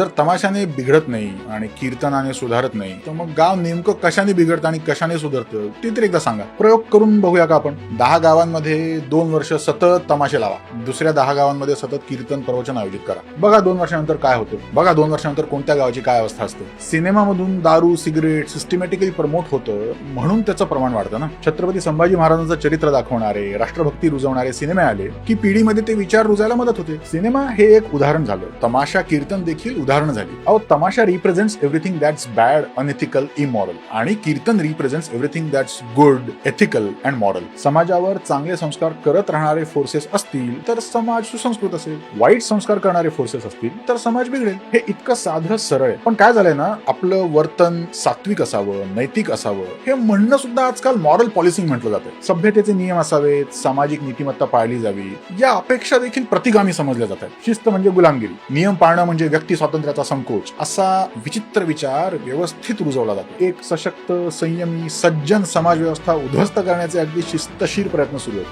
जर तमाशाने बिघडत नाही आणि कीर्तनाने सुधारत नाही तर मग गाव नेमकं कशाने बिघडतं आणि कशाने सुधारतं ते तर एकदा सांगा. प्रयोग करून बघूया का आपण? दहा गावांमध्ये दोन वर्ष सतत तमाशे लावा. दुसऱ्या दहा गावांमध्ये सतत कीर्तन प्रवचन आयोजित करा. बघा दोन वर्षानंतर काय होतं. बघा दोन वर्षानंतर कोणत्या गावाची काय अवस्था असते. सिनेमामधून दारू सिगरेट सिस्टमॅटिकली प्रमोट होतं म्हणून त्याचं प्रमाण वाढतं ना. छत्रपती संभाजी महाराजांचं चरित्र दाखवणारे राष्ट्रभक्ती रुजवणारे सिनेमे आले की पिढीमध्ये ते विचार रुजायला मदत होते. सिनेमा हे एक उदाहरण झालं. तमाशा कीर्तन देखील उदाहरणं झाली. अहो tamasha represents everything that's bad unethical immoral आणि kirtan represents everything that's good ethical and moral समाजावर चांगले संस्कार करत राहणारे फोर्सेस असतील तर समाज सुसंस्कृत असेल. वाईट संस्कार करणारे फोर्सेस असतील तर समाज बिघडेल. हे इतकं साधं सरळ. आहे पण काय झालंय ना आपलं वर्तन सात्विक असावं नैतिक असावं हे म्हणणं सुद्धा आजकाल मॉरल पॉलिसिंग म्हटलं जातं सभ्यतेचे नियम असावेत सामाजिक नीतिमत्ता पाळली जावी या अपेक्षा देखील प्रतिगामी समजल्या जातात. शिस्त म्हणजे गुलामगिरी. नियम पाळणं म्हणजे व्यक्ती स्वातंत्र्याचा संकोच असा विचित्र विचार व्यवस्थित रुजवला जातो. एक सशक्त संयमी सज्जन समाज व्यवस्था उद्ध्वस्त करण्याचे अगदी शिस्तशीर प्रयत्न सुरू आहेत